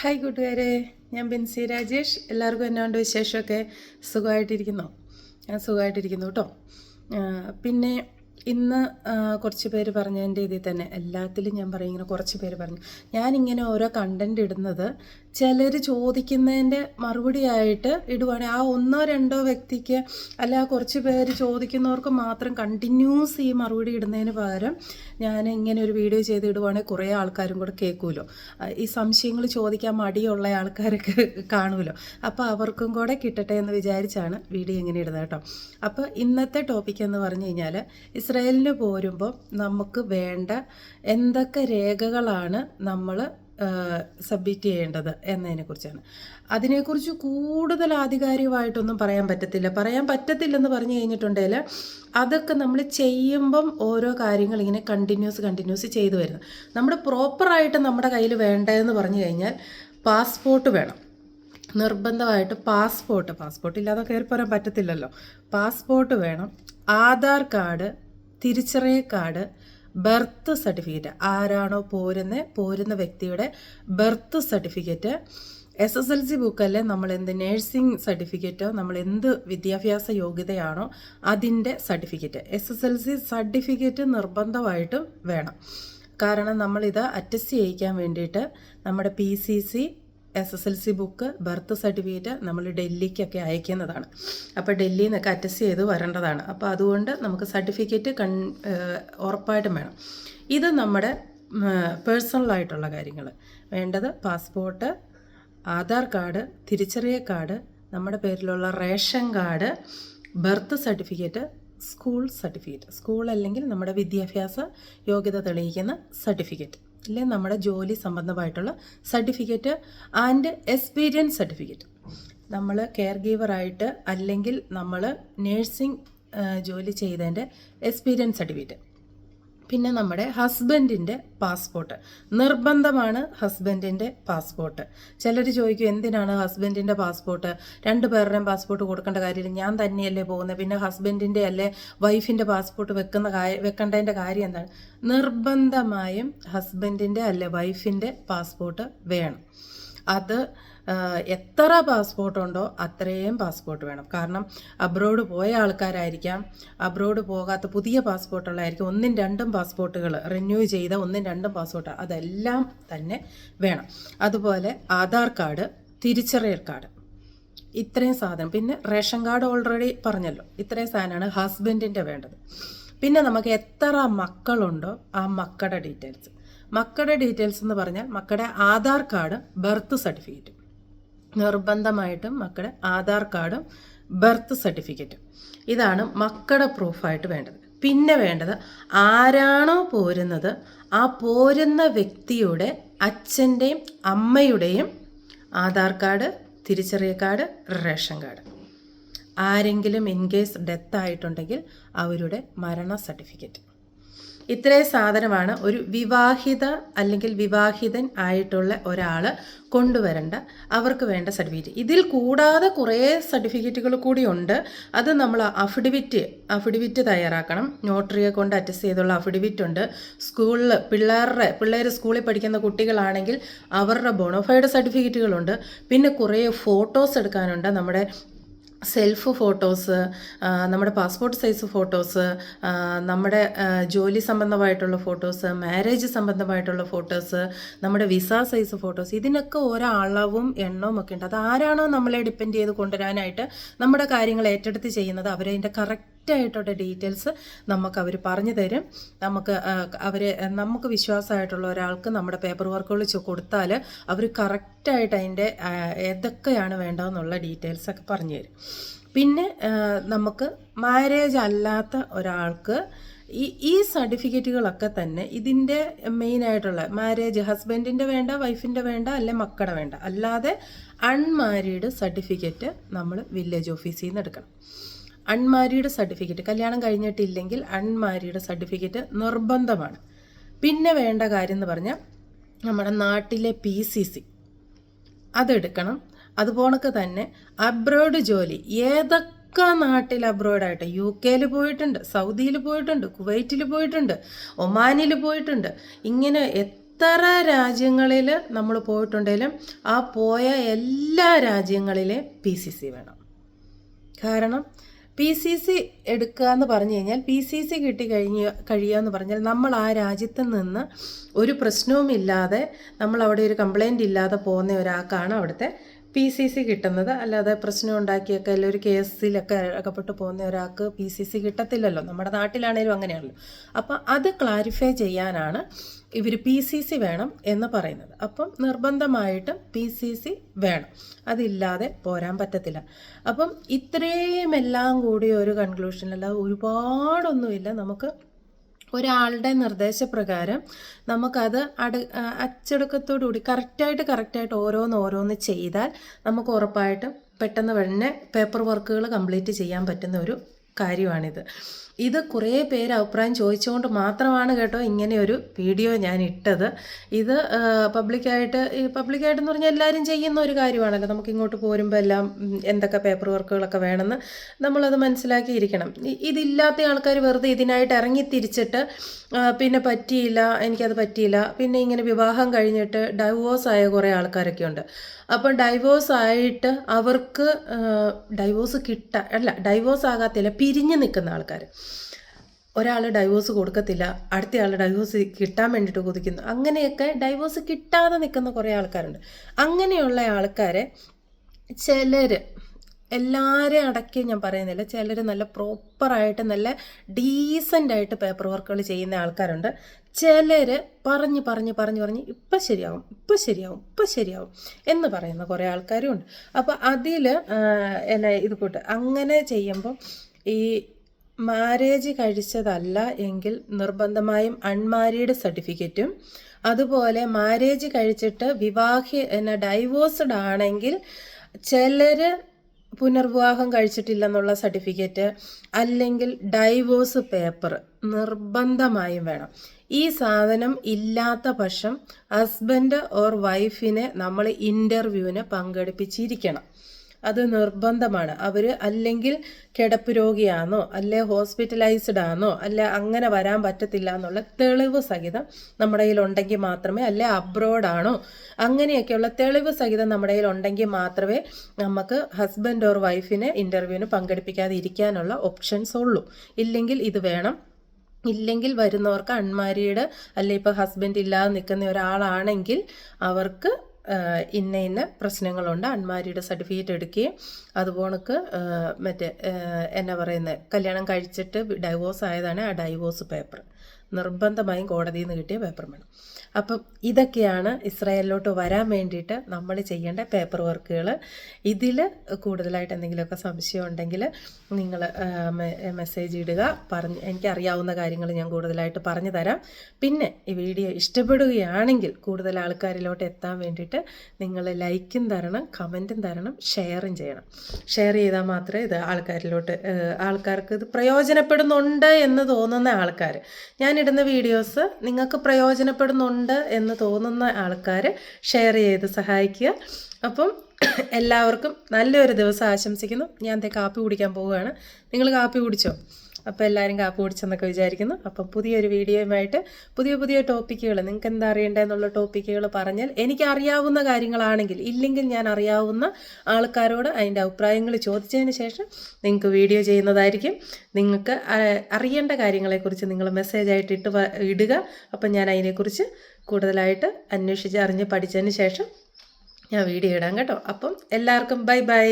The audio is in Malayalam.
ഹായ് കൂട്ടുകാരെ ഞാൻ ബിൻസി രാജേഷ്. എല്ലാവർക്കും എന്നോണ്ട് വിശേഷമൊക്കെ? സുഖമായിട്ടിരിക്കുന്നു? ഞാൻ സുഖമായിട്ടിരിക്കുന്നു കേട്ടോ. പിന്നെ ഇന്ന് കുറച്ച് പേര് പറഞ്ഞതിന്റെ ഇതിൽ തന്നെ എല്ലാത്തിലും ഞാൻ പറയും ഇങ്ങനെ കുറച്ച് പേര് പറഞ്ഞു. ഞാനിങ്ങനെ ഓരോ കണ്ടന്റ് ഇടുന്നത് ചിലർ ചോദിക്കുന്നതിന്റെ മറുപടിയായിട്ട് ഇടുവാണെങ്കിൽ ആ ഒന്നോ രണ്ടോ വ്യക്തിക്ക് അല്ല കുറച്ച് പേര് ചോദിക്കുന്നവർക്ക് മാത്രം കണ്ടിന്യൂസ് ഈ മറുപടി ഇടുന്നതിന് പകരം ഞാൻ ഇങ്ങനെ ഒരു വീഡിയോ ചെയ്ത് ഇടുവാണെങ്കിൽ കുറേ ആൾക്കാരും കൂടെ കേൾക്കുമല്ലോ ഈ സംശയങ്ങൾ ചോദിക്കാൻ മടിയുള്ള ആൾക്കാരൊക്കെ കാണുമല്ലോ. അപ്പോൾ അവർക്കും കൂടെ കിട്ടട്ടെ എന്ന് വിചാരിച്ചാണ് വീഡിയോ ഇങ്ങനെ ഇടുന്നത് കേട്ടോ. അപ്പോൾ ഇന്നത്തെ ടോപ്പിക് എന്ന് പറഞ്ഞു കഴിഞ്ഞാൽ ഇസ്രായേലിന് പോരുമ്പോൾ നമുക്ക് വേണ്ട എന്തൊക്കെ രേഖകളാണ് നമ്മൾ സബ്മിറ്റ് ചെയ്യേണ്ടത് എന്നതിനെക്കുറിച്ചാണ്. അതിനെക്കുറിച്ച് കൂടുതൽ ആധികാരികമായിട്ടൊന്നും പറയാൻ പറ്റത്തില്ല. പറയാൻ പറ്റത്തില്ലെന്ന് പറഞ്ഞു കഴിഞ്ഞിട്ടുണ്ടെങ്കിൽ അതൊക്കെ നമ്മൾ ചെയ്യുമ്പം ഓരോ കാര്യങ്ങൾ ഇങ്ങനെ കണ്ടിന്യൂസ് കണ്ടിന്യൂസ് ചെയ്തു വരുന്നത് നമ്മുടെ പ്രോപ്പറായിട്ട് നമ്മുടെ കയ്യിൽ വേണ്ടതെന്ന് പറഞ്ഞു കഴിഞ്ഞാൽ പാസ്പോർട്ട് വേണം. നിർബന്ധമായിട്ട് പാസ്പോർട്ട് പാസ്പോർട്ട് ഇല്ലാതെ കയറി പോരാൻ പറ്റത്തില്ലല്ലോ. പാസ്പോർട്ട് വേണം. ആധാർ കാർഡ് തിരിച്ചറിയൽ കാർഡ് ബർത്ത് സർട്ടിഫിക്കറ്റ്. ആരാണോ പോരുന്ന പോരുന്ന വ്യക്തിയുടെ birth certificate. S S L C ബുക്കല്ലേ നമ്മൾ എന്ത് നേഴ്സിംഗ് സർട്ടിഫിക്കറ്റോ നമ്മൾ എന്ത് വിദ്യാഭ്യാസ യോഗ്യതയാണോ അതിന്റെ certificate. S S L C certificate നിർബന്ധമായിട്ടും വേണം. കാരണം നമ്മളിത് അറ്റസ്റ്റ് ചെയ്യിക്കാൻ വേണ്ടിയിട്ട് നമ്മുടെ P C C S S L C book birth certificate നമ്മൾ ഡൽഹിക്കൊക്കെ അയക്കുന്നതാണ്. അപ്പോൾ ഡൽഹിയിൽ നിന്നൊക്കെ അറ്റസ്റ്റ് ചെയ്ത് വരേണ്ടതാണ്. അപ്പോൾ അതുകൊണ്ട് നമുക്ക് സർട്ടിഫിക്കറ്റ് കൺ ഉറപ്പായിട്ടും വേണം. ഇത് നമ്മുടെ പേഴ്സണലായിട്ടുള്ള കാര്യങ്ങൾ. വേണ്ടത് പാസ്പോർട്ട് ആധാർ കാർഡ് തിരിച്ചറിയ കാർഡ് നമ്മുടെ പേരിലുള്ള ration card birth certificate school certificate school അല്ലെങ്കിൽ നമ്മുടെ വിദ്യാഭ്യാസ യോഗ്യത തെളിയിക്കുന്ന സർട്ടിഫിക്കറ്റ് അല്ലെ നമ്മുടെ ജോലി സംബന്ധമായിട്ടുള്ള സർട്ടിഫിക്കറ്റ് ആൻഡ് എക്സ്പീരിയൻസ് സർട്ടിഫിക്കറ്റ് നമ്മൾ കെയർ ഗീവറായിട്ട് അല്ലെങ്കിൽ നമ്മൾ നേഴ്സിംഗ് ജോലി ചെയ്തതിന്റെ എക്സ്പീരിയൻസ് സർട്ടിഫിക്കറ്റ് പിന്നെ നമ്മുടെ ഹസ്ബൻഡിന്റെ പാസ്പോർട്ട്. നിർബന്ധമാണ് ഹസ്ബൻഡിന്റെ പാസ്പോർട്ട്. ചിലർ ചോദിക്കും എന്തിനാണ് ഹസ്ബൻഡിന്റെ പാസ്പോർട്ട്? രണ്ട് പേരുടെയും പാസ്പോർട്ട് കൊടുക്കേണ്ട കാര്യമില്ല. ഞാൻ തന്നെയല്ലേ പോകുന്നത്. പിന്നെ ഹസ്ബൻഡിന്റെ അല്ലേ വൈഫിന്റെ പാസ്പോർട്ട് വെക്കുന്ന കാര്യം വെക്കേണ്ടതിന്റെ കാര്യം എന്താണ്? നിർബന്ധമായും ഹസ്ബൻഡിന്റെ അല്ലെ വൈഫിന്റെ പാസ്പോർട്ട് വേണം. അത് എത്ര പാസ്പോർട്ട് ഉണ്ടോ അത്രയും പാസ്പോർട്ട് വേണം. കാരണം അബ്രോഡ് പോയ ആൾക്കാരായിരിക്കാം. അബ്രോഡ് പോകാത്ത പുതിയ പാസ്പോർട്ടുള്ളതായിരിക്കും. ഒന്നും രണ്ടും പാസ്പോർട്ടുകൾ റിന്യൂ ചെയ്ത ഒന്നും രണ്ടും പാസ്പോർട്ട് അതെല്ലാം തന്നെ വേണം. അതുപോലെ ആധാർ കാർഡ് തിരിച്ചറിയൽ കാർഡ്. ഇത്രയും സാധനം. പിന്നെ റേഷൻ കാർഡ് ഓൾറെഡി പറഞ്ഞല്ലോ. ഇത്രയും സാധനമാണ് ഹസ്ബൻഡിന്റെ വേണ്ടത്. പിന്നെ നമുക്ക് എത്ര മക്കളുണ്ടോ ആ മക്കളുടെ ഡീറ്റെയിൽസ് മക്കളുടെ ഡീറ്റെയിൽസ് എന്ന് പറഞ്ഞാൽ മക്കളുടെ ആധാർ കാർഡ് ബർത്ത് സർട്ടിഫിക്കറ്റ് നിർബന്ധമായിട്ടും മക്കളുടെ ആധാർ കാർഡും ബർത്ത് സർട്ടിഫിക്കറ്റും. ഇതാണ് മക്കളുടെ പ്രൂഫായിട്ട് വേണ്ടത്. പിന്നെ വേണ്ടത് ആരാണോ പോരുന്നത് ആ പോരുന്ന വ്യക്തിയുടെ അച്ഛന്റെയും അമ്മയുടെയും ആധാർ കാർഡ് തിരിച്ചറിയ കാർഡ് റേഷൻ കാർഡ്. ആരെങ്കിലും ഇൻ കേസ് ഡെത്ത് ആയിട്ടുണ്ടെങ്കിൽ അവരുടെ മരണ സർട്ടിഫിക്കറ്റ്. ഇത്രയും സാധനമാണ് ഒരു വിവാഹിത അല്ലെങ്കിൽ വിവാഹിതൻ ആയിട്ടുള്ള ഒരാൾ കൊണ്ടുവരേണ്ട. അവർക്ക് വേണ്ട സർട്ടിഫിക്കറ്റ്. ഇതിൽ കൂടാതെ കുറേ സർട്ടിഫിക്കറ്റുകൾ കൂടിയുണ്ട് അത് നമ്മൾ അഫിഡവിറ്റ് അഫിഡവിറ്റ് തയ്യാറാക്കണം. നോട്ടറിയെ കൊണ്ട് അറ്റസ്റ്റ് ചെയ്തുള്ള അഫിഡവിറ്റ് ഉണ്ട്. സ്കൂളിൽ പിള്ളേരുടെ പിള്ളേർ സ്കൂളിൽ പഠിക്കുന്ന കുട്ടികളാണെങ്കിൽ അവരുടെ ബോണോഫൈഡ് സർട്ടിഫിക്കറ്റുകളുണ്ട് പിന്നെ കുറേ ഫോട്ടോസ് എടുക്കാനുണ്ട്. നമ്മുടെ സെൽഫ് ഫോട്ടോസ് നമ്മുടെ പാസ്പോർട്ട് സൈസ് ഫോട്ടോസ് നമ്മുടെ ജോലി സംബന്ധമായിട്ടുള്ള ഫോട്ടോസ് മാരേജ് സംബന്ധമായിട്ടുള്ള ഫോട്ടോസ് നമ്മുടെ വിസ സൈസ് ഫോട്ടോസ് ഇതിനൊക്കെ ഓരോ അളവും എണ്ണവും ഒക്കെ ഉണ്ട്. അത് ആരാണോ നമ്മളെ ഡിപ്പെൻഡ് ചെയ്ത് കൊണ്ടുവരാനായിട്ട് നമ്മുടെ കാര്യങ്ങൾ ഏറ്റെടുത്ത് ചെയ്യുന്നത് അവരതിന്റെ കറക്റ്റായിട്ടുള്ള ഡീറ്റെയിൽസ് നമുക്ക് അവർ പറഞ്ഞു തരും. നമുക്ക് അവർ നമുക്ക് വിശ്വാസമായിട്ടുള്ള ഒരാൾക്ക് നമ്മുടെ പേപ്പർ വർക്കുകൾ കൊടുത്താൽ അവർ കറക്റ്റായിട്ട് അതിന്റെ ഏതൊക്കെയാണ് വേണ്ടതെന്നുള്ള ഡീറ്റെയിൽസ് ഒക്കെ പറഞ്ഞു തരും. പിന്നെ നമുക്ക് മാരേജ് അല്ലാത്ത ഒരാൾക്ക് ഈ ഈ സർട്ടിഫിക്കറ്റുകളൊക്കെ തന്നെ ഇതിന്റെ മെയിനായിട്ടുള്ള മാരേജ് ഹസ്ബൻഡിന്റെ വേണ്ട വൈഫിന്റെ വേണ്ട അല്ലെ മക്കളുടെ വേണ്ട. അല്ലാതെ അൺമാരീഡ് സർട്ടിഫിക്കറ്റ് നമ്മൾ വില്ലേജ് ഓഫീസിൽ നിന്ന് എടുക്കണം. Unmarried certificate. കല്യാണം കഴിഞ്ഞിട്ടില്ലെങ്കിൽ അൺമാരീഡ് സർട്ടിഫിക്കറ്റ് നിർബന്ധമാണ്. പിന്നെ വേണ്ട കാര്യം എന്ന് പറഞ്ഞാൽ നമ്മുടെ നാട്ടിലെ പി സി സി അതെടുക്കണം. അതുപോണക്ക് തന്നെ അബ്രോഡ് ജോലി. ഏതൊക്കെ നാട്ടിൽ അബ്രോഡായിട്ട് യു കെയിൽ പോയിട്ടുണ്ട് സൗദിയിൽ പോയിട്ടുണ്ട് കുവൈറ്റിൽ പോയിട്ടുണ്ട് ഒമാനിൽ പോയിട്ടുണ്ട്. ഇങ്ങനെ എത്ര രാജ്യങ്ങളിൽ നമ്മൾ പോയിട്ടുണ്ടെങ്കിലും ആ പോയ എല്ലാ രാജ്യങ്ങളിലെ പി സി സി വേണം. കാരണം പി സി സി എടുക്കുക എന്ന് പറഞ്ഞു കഴിഞ്ഞാൽ പി സി സി കിട്ടി കഴിഞ്ഞ് കഴിയുക എന്ന് പറഞ്ഞാൽ നമ്മൾ ആ രാജ്യത്ത് നിന്ന് ഒരു പ്രശ്നവുമില്ലാതെ നമ്മൾ അവിടെ ഒരു കംപ്ലയിന്റ് ഇല്ലാതെ പോകുന്ന ഒരാൾക്കാണ് അവിടുത്തെ പി സി സി കിട്ടുന്നത്. അല്ലാതെ പ്രശ്നം ഉണ്ടാക്കിയൊക്കെ അല്ലെങ്കിൽ ഒരു കേസിലൊക്കെ അകപ്പെട്ട് പോകുന്ന ഒരാൾക്ക് പി സി സി കിട്ടത്തില്ലല്ലോ. നമ്മുടെ നാട്ടിലാണേലും അങ്ങനെയാണല്ലോ. അപ്പോൾ അത് ക്ലാരിഫൈ ചെയ്യാനാണ് ഇവർ പി സി സി വേണം എന്ന് പറയുന്നത്. അപ്പം നിർബന്ധമായിട്ടും പി സി സി വേണം. അതില്ലാതെ പോരാൻ പറ്റത്തില്ല. അപ്പം ഇത്രയും എല്ലാം കൂടി ഒരു കൺക്ലൂഷനല്ല ഒരുപാടൊന്നുമില്ല. നമുക്ക് ഒരാളുടെ നിർദ്ദേശപ്രകാരം നമുക്കത് അട അച്ചടക്കത്തോടു കൂടി കറക്റ്റായിട്ട് കറക്റ്റായിട്ട് ഓരോന്ന് ഓരോന്ന് ചെയ്താൽ നമുക്ക് ഉറപ്പായിട്ടും പെട്ടെന്ന് തന്നെ പേപ്പർ വർക്കുകൾ കംപ്ലീറ്റ് ചെയ്യാൻ പറ്റുന്ന ഒരു കാര്യമാണിത്. ഇത് കുറേ പേര് അഭിപ്രായം ചോദിച്ചുകൊണ്ട് മാത്രമാണ് കേട്ടോ ഇങ്ങനെ ഒരു വീഡിയോ ഞാൻ ഇട്ടത്. ഇത് പബ്ലിക്കായിട്ട് ഈ പബ്ലിക്കായിട്ട് എന്ന് പറഞ്ഞാൽ എല്ലാവരും ചെയ്യുന്ന ഒരു കാര്യമാണല്ലോ. നമുക്ക് ഇങ്ങോട്ട് പോരുമ്പോൾ എല്ലാം എന്തൊക്കെ പേപ്പർ വർക്കുകളൊക്കെ വേണമെന്ന് നമ്മളത് മനസ്സിലാക്കിയിരിക്കണം. ഇതില്ലാത്ത ആൾക്കാർ വെറുതെ ഇതിനായിട്ട് ഇറങ്ങി തിരിച്ചിട്ട് പിന്നെ പറ്റിയില്ല എനിക്കത് പറ്റിയില്ല പിന്നെ ഇങ്ങനെ വിവാഹം കഴിഞ്ഞിട്ട് ഡൈവോഴ്സ് ആയ കുറേ ആൾക്കാരൊക്കെ ഉണ്ട്. അപ്പം ഡൈവോഴ്സ് ആയിട്ട് അവർക്ക് ഡൈവോഴ്സ് കിട്ട അല്ല ഡൈവോഴ്സ് ആകാത്തില്ല പിരിഞ്ഞ് നിൽക്കുന്ന ആൾക്കാർ ഒരാൾ ഡൈവോഴ്സ് കൊടുക്കത്തില്ല അടുത്ത ആൾ ഡൈവോഴ്സ് കിട്ടാൻ വേണ്ടിയിട്ട് കൊതിക്കുന്നു. അങ്ങനെയൊക്കെ ഡൈവോഴ്സ് കിട്ടാതെ നിൽക്കുന്ന കുറേ ആൾക്കാരുണ്ട്. അങ്ങനെയുള്ള ആൾക്കാരെ ചിലർ എല്ലാവരെയും അടക്കി ഞാൻ പറയുന്നില്ല ചിലർ നല്ല പ്രോപ്പറായിട്ട് നല്ല ഡീസന്റായിട്ട് പേപ്പർ വർക്കുകൾ ചെയ്യുന്ന ആൾക്കാരുണ്ട്. ചിലർ പറഞ്ഞ് പറഞ്ഞ് പറഞ്ഞ് പറഞ്ഞ് ഇപ്പം ശരിയാവും ഇപ്പം ശരിയാവും ഇപ്പം ശരിയാവും എന്ന് പറയുന്ന കുറേ ആൾക്കാരും ഉണ്ട് അപ്പോൾ അതിൽ എന്നെ ഇത് കൂട്ട്. അങ്ങനെ ചെയ്യുമ്പോൾ ഈ മാരേജ് കഴിച്ചതല്ല എങ്കിൽ നിർബന്ധമായും അൺമാരീഡ് സർട്ടിഫിക്കറ്റും അതുപോലെ മാരേജ് കഴിച്ചിട്ട് വിവാഹി എന്നാ ഡൈവോഴ്സ്ഡ് ആണെങ്കിൽ ചിലർ പുനർവിവാഹം കഴിച്ചിട്ടില്ലെന്നുള്ള സർട്ടിഫിക്കറ്റ് അല്ലെങ്കിൽ ഡൈവോഴ്സ് പേപ്പർ നിർബന്ധമായും വേണം. ഈ സാധനം ഇല്ലാത്ത പക്ഷം ഹസ്ബൻഡ് ഓർ വൈഫിനെ നമ്മൾ ഇന്റർവ്യൂവിന് പങ്കെടുപ്പിച്ചിരിക്കണം. അത് നിർബന്ധമാണ്. അവർ അല്ലെങ്കിൽ കിടപ്പ് രോഗിയാണോ അല്ലെ ഹോസ്പിറ്റലൈസ്ഡ് ആണോ അല്ലെ അങ്ങനെ വരാൻ പറ്റത്തില്ല എന്നുള്ള തെളിവ് സഹിതം നമ്മുടെ കയ്യിൽ ഉണ്ടെങ്കിൽ മാത്രമേ അല്ലെ അബ്രോഡാണോ അങ്ങനെയൊക്കെയുള്ള തെളിവ് സഹിതം നമ്മുടെ കയ്യിൽ ഉണ്ടെങ്കിൽ മാത്രമേ നമുക്ക് ഹസ്ബൻഡ് ഓർ വൈഫിനെ ഇന്റർവ്യൂവിന് പങ്കെടുപ്പിക്കാതെ ഇരിക്കാനുള്ള ഓപ്ഷൻസ് ഉള്ളൂ. ഇല്ലെങ്കിൽ ഇത് വേണം. ഇല്ലെങ്കിൽ വരുന്നവർക്ക് അൺമാരീഡ് അല്ലെ ഇപ്പോൾ ഹസ്ബൻഡ് ഇല്ലാതെ നിൽക്കുന്ന ഒരാളാണെങ്കിൽ അവർക്ക് ഇന്ന ഇന്ന പ്രശ്നങ്ങളുണ്ട്. അൺമാരിയുടെ സർട്ടിഫിക്കറ്റ് എടുക്കുകയും അതുപോണക്ക് മറ്റേ എന്നാ പറയുന്നത് കല്യാണം കഴിച്ചിട്ട് ഡൈവോഴ്സ് ആയതാണ് ആ ഡൈവോഴ്സ് പേപ്പർ നിർബന്ധമായും കോടതിയിൽ നിന്ന് കിട്ടിയ പേപ്പർ വേണം അപ്പം ഇതൊക്കെയാണ് ഇസ്രായേലിലോട്ട് വരാൻ വേണ്ടിയിട്ട് നമ്മൾ ചെയ്യേണ്ട പേപ്പർ വർക്കുകൾ. ഇതിൽ കൂടുതലായിട്ട് എന്തെങ്കിലുമൊക്കെ സംശയം ഉണ്ടെങ്കിൽ നിങ്ങൾ മെസ്സേജ് ഇടുക. പറഞ്ഞ് എനിക്കറിയാവുന്ന കാര്യങ്ങൾ ഞാൻ കൂടുതലായിട്ട് പറഞ്ഞു തരാം. പിന്നെ ഈ വീഡിയോ ഇഷ്ടപ്പെടുകയാണെങ്കിൽ കൂടുതൽ ആൾക്കാരിലോട്ട് എത്താൻ വേണ്ടിയിട്ട് നിങ്ങൾ ലൈക്കും തരണം കമന്റും തരണം ഷെയറും ചെയ്യണം. ഷെയർ ചെയ്താൽ മാത്രമേ ഇത് ആൾക്കാരിലോട്ട് ആൾക്കാർക്ക് ഇത് പ്രയോജനപ്പെടുന്നുണ്ട് എന്ന് തോന്നുന്ന ആൾക്കാർ. ഞാനിടുന്ന വീഡിയോസ് നിങ്ങൾക്ക് പ്രയോജനപ്പെടുന്നുണ്ട് എന്ന് തോന്നുന്ന ആൾക്കാർ ഷെയർ ചെയ്ത് സഹായിക്കുക. അപ്പം എല്ലാവർക്കും നല്ലൊരു ദിവസം ആശംസിക്കുന്നു. ഞാൻ കാപ്പി കുടിക്കാൻ പോവുകയാണ്. നിങ്ങൾ കാപ്പി കുടിച്ചോ? അപ്പോൾ എല്ലാവരും കാപ്പ് കുടിച്ചെന്നൊക്കെ വിചാരിക്കുന്നു. അപ്പം പുതിയൊരു വീഡിയോയുമായിട്ട് പുതിയ പുതിയ ടോപ്പിക്കുകൾ നിങ്ങൾക്ക് എന്താ അറിയേണ്ടതെന്നുള്ള ടോപ്പിക്കുകൾ പറഞ്ഞാൽ എനിക്ക് അറിയാവുന്ന കാര്യങ്ങളാണെങ്കിൽ ഇല്ലെങ്കിൽ ഞാൻ അറിയാവുന്ന ആൾക്കാരോട് അതിന്റെ അഭിപ്രായങ്ങൾ ചോദിച്ചതിന് ശേഷം നിങ്ങൾക്ക് വീഡിയോ ചെയ്യുന്നതായിരിക്കും. നിങ്ങൾക്ക് അറിയേണ്ട കാര്യങ്ങളെക്കുറിച്ച് നിങ്ങൾ മെസ്സേജായിട്ട് ഇട്ട് ഇടുക. അപ്പം ഞാൻ അതിനെക്കുറിച്ച് കൂടുതലായിട്ട് അന്വേഷിച്ച് അറിഞ്ഞ് പഠിച്ചതിന് ശേഷം ഞാൻ വീഡിയോ ഇടാം കേട്ടോ. അപ്പം എല്ലാവർക്കും ബൈ ബൈ